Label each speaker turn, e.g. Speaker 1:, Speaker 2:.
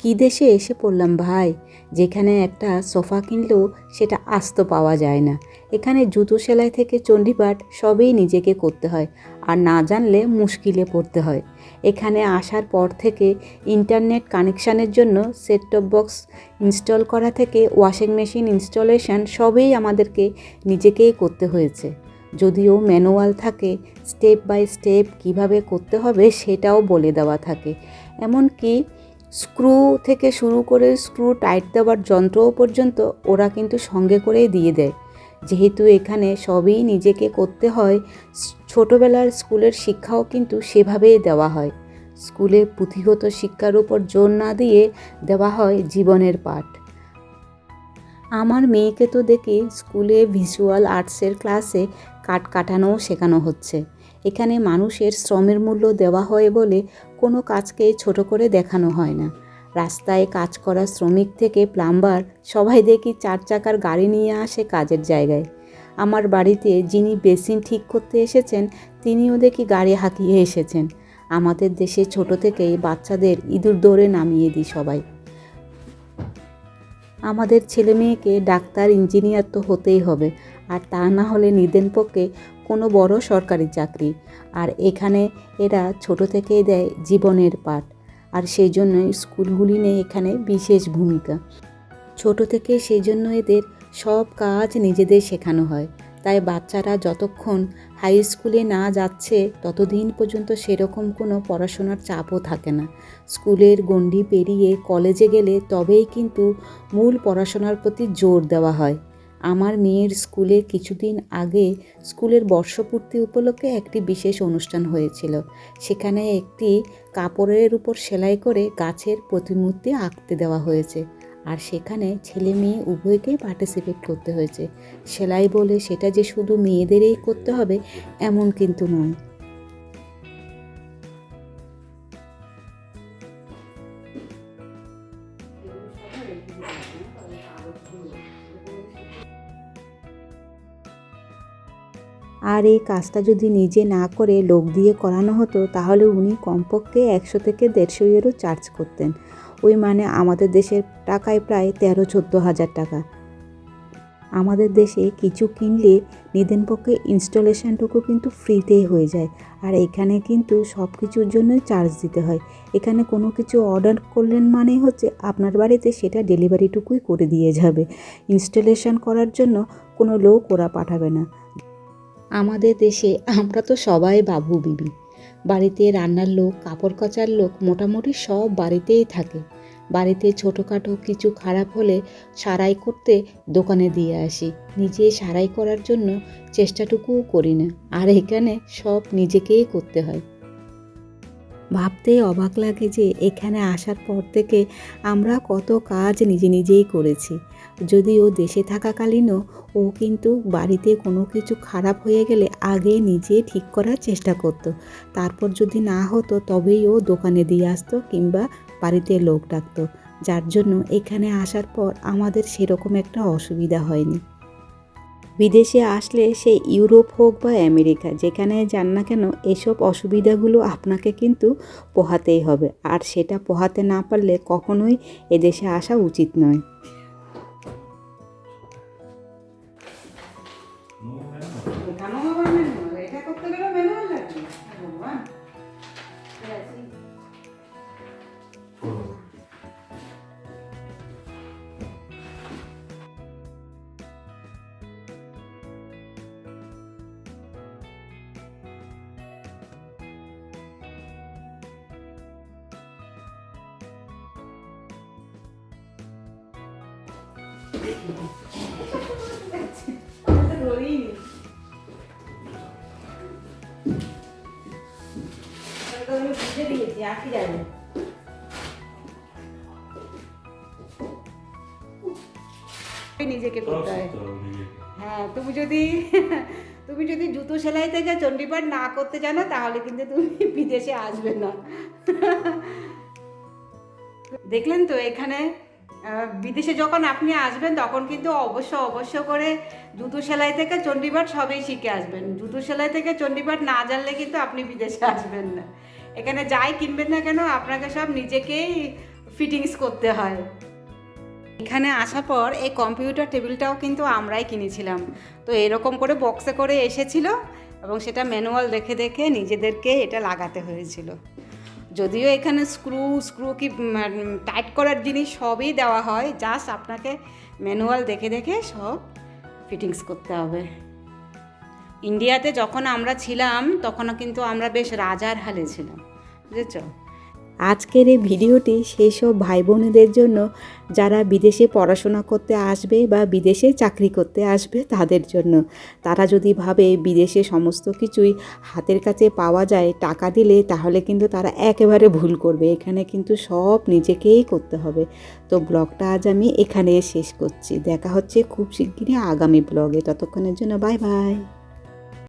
Speaker 1: কী দেশে এসে পড়লাম ভাই? যেখানে একটা সোফা কিনলেও সেটা আস্ত পাওয়া যায় না। এখানে জুতো সেলাই থেকে চণ্ডীপাঠ সবই নিজেকে করতে হয়, আর না জানলে মুশকিলে পড়তে হয়। এখানে আসার পর থেকে ইন্টারনেট কানেকশানের জন্য সেট টপ বক্স ইনস্টল করা থেকে ওয়াশিং মেশিন ইনস্টলেশন সবই আমাদেরকে নিজেকেই করতে হয়েছে। যদিও ম্যানুয়াল থাকে স্টেপ বাই স্টেপ কীভাবে করতে হবে সেটাও বলে দেওয়া থাকে। এমনকি স্ক্রু থেকে শুরু করে স্ক্রু টাইট দেওয়ার যন্ত্রও পর্যন্ত ওরা কিন্তু সঙ্গে করেই দিয়ে দেয়। যেহেতু এখানে সবই নিজেকে করতে হয়, ছোটোবেলার স্কুলের শিক্ষাও কিন্তু সেভাবেই দেওয়া হয়। স্কুলে পুঁথিগত শিক্ষার উপর জোর না দিয়ে দেওয়া হয় জীবনের পাঠ। আমার মেয়েকে তো দেখি স্কুলে ভিজুয়াল আর্টসের ক্লাসে কাট কাটানোও শেখানো হচ্ছে। এখানে মানুষের শ্রমের মূল্য দেওয়া হয় বলে কোনো কাজকে ছোট করে দেখানো হয় না। রাস্তায় কাজ করা শ্রমিক থেকে প্লাম্বার সবাই দেখি চার চাকার গাড়ি নিয়ে আসে কাজের জায়গায়। আমার বাড়িতে যিনি বেসিন ঠিক করতে এসেছেন, তিনিও দেখি গাড়ি হাঁকিয়ে এসেছেন। আমাদের দেশে ছোট থেকেই বাচ্চাদের ইঁদুর দৌড়ে নামিয়ে দিই সবাই। আমাদের ছেলে মেয়েকে ডাক্তার, ইঞ্জিনিয়ার তো হতেই হবে, আর তা না হলে নিদেন পক্ষে কোনো বড় সরকারি চাকরি। আর এখানে এরা ছোট থেকেই দেয় জীবনের পাঠ। আর সেই জন্যই স্কুলগুলি নেই এখানে বিশেষ ভূমিকা। ছোট থেকে সেই জন্য এদের সব কাজ নিজেদের শেখানো হয়। তাই বাচ্চারা যতক্ষণ হাই স্কুলে না যাচ্ছে, ততদিন পর্যন্ত সেরকম কোনো পড়াশোনার চাপও থাকে না। স্কুলের গণ্ডি পেরিয়ে কলেজে গেলে তবেই কিন্তু মূল পড়াশোনার প্রতি জোর দেওয়া হয়। আমার মেয়ের স্কুলে কিছুদিন আগে স্কুলের বর্ষপূর্তি উপলক্ষে একটি বিশেষ অনুষ্ঠান হয়েছিল। সেখানে একটি কাপড়ের উপর সেলাই করে গাছের প্রতিমূর্তি আঁকতে দেওয়া হয়েছে। আর সেখানে ছেলে মেয়ে উভয়কেই পার্টিসিপেট করতে হয়েছে। সেলাই বলে সেটা যে শুধু মেয়েদেরই করতে হবে, এমন কিন্তু নয়। আর এই কাজটা যদি নিজে না করে লোক দিয়ে করানো হতো, তাহলে উনি কমপক্ষে একশো থেকে দেড়শো ইউরো চার্জ করতেন। ওই মানে আমাদের দেশের টাকায় প্রায় তেরো চোদ্দ হাজার টাকা। আমাদের দেশে কিছু কিনলে নিদেন পক্ষে ইনস্টলেশনটুকু কিন্তু ফ্রিতেই হয়ে যায়। আর এখানে কিন্তু সব কিছুর জন্যই চার্জ দিতে হয়। এখানে কোনো কিছু অর্ডার করলেন মানে হচ্ছে আপনার বাড়িতে সেটা ডেলিভারিটুকুই করে দিয়ে যাবে। ইনস্টলেশন করার জন্য কোনো লোক ওরা পাঠাবে না। আমাদের দেশে আমরা তো সবাই বাবু বিবি। বাড়িতে রান্নার লোক, কাপড় কাচার লোক মোটামুটি সব বাড়িতেই থাকে। বাড়িতে ছোটোখাটো কিছু খারাপ হলে সারাই করতে দোকানে দিয়ে আসি। নিজে সারাই করার জন্য চেষ্টাটুকুও করি না। আর এখানে সব নিজেকেই করতে হয়। ভাবতেই অবাক লাগে যে এখানে আসার পর থেকে আমরা কত কাজ নিজে নিজেই করেছি। যদিও দেশে থাকাকালীনও ও কিন্তু বাড়িতে কোনো কিছু খারাপ হয়ে গেলে আগে নিজে ঠিক করার চেষ্টা করতো। তারপর যদি না হতো তবেই ও দোকানে দিয়ে আসতো কিংবা বাড়িতে লোক ডাকতো। যার জন্য এখানে আসার পর আমাদের সেরকম একটা অসুবিধা হয়নি। বিদেশে আসলে সে ইউরোপ হোক বা আমেরিকা, যেখানে যান না কেন এসব অসুবিধাগুলো আপনাকে কিন্তু পোহাতেই হবে। আর সেটা পোহাতে না পারলে কখনোই এদেশে আসা উচিত নয়।
Speaker 2: যাবে? নিজেকে করতে হয় হ্যাঁ তুমি যদি তুমি যদি জুতো সেলাই থেকে চণ্ডীপাঠ না করতে জানো তাহলে কিন্তু তুমি বিদেশে আসবে না দেখলেন তো এখানে বিদেশে যখন আপনি আসবেন, তখন কিন্তু অবশ্য অবশ্য করে জুতো সেলাই থেকে চণ্ডীপাঠ সবই শিখে আসবেন। জুতো সেলাই থেকে চণ্ডীপাঠ না জানলে কিন্তু আপনি বিদেশে আসবেন না। এখানে যাই কিনবেন না কেন, আপনাকে সব নিজেকেই ফিটিংস করতে হয়। এখানে আসার পর এই কম্পিউটার টেবিলটাও কিন্তু আমরাই কিনেছিলাম। তো এরকম করে বক্সে করে এসেছিল এবং সেটা ম্যানুয়াল দেখে দেখে নিজেদেরকে এটা লাগাতে হয়েছিল। যদিও এখানে স্ক্রু স্ক্রু কি টাইট করার জিনিস সবই দেওয়া হয়। জাস্ট আপনাকে ম্যানুয়াল দেখে দেখে সব ফিটিংস করতে হবে। ইন্ডিয়াতে যখন আমরা ছিলাম, তখনও কিন্তু আমরা বেশ রাজার হালে ছিলাম। বুঝেছ?
Speaker 1: আজকের এই ভিডিওটি সেই সব ভাই বোনেদের জন্য যারা বিদেশে পড়াশোনা করতে আসবে বা বিদেশে চাকরি করতে আসবে তাদের জন্য। তারা যদি ভাবে বিদেশে সমস্ত কিছুই হাতের কাছে পাওয়া যায়, টাকা দিলে তাহলে কিন্তু তারা একেবারে ভুল করবে। এখানে কিন্তু সব নিজেকেই করতে হবে। তো ব্লগটা আজ আমি এখানে শেষ করছি। দেখা হচ্ছে খুব শিগগিরই আগামী ব্লগে। ততক্ষণের জন্য বাই বাই।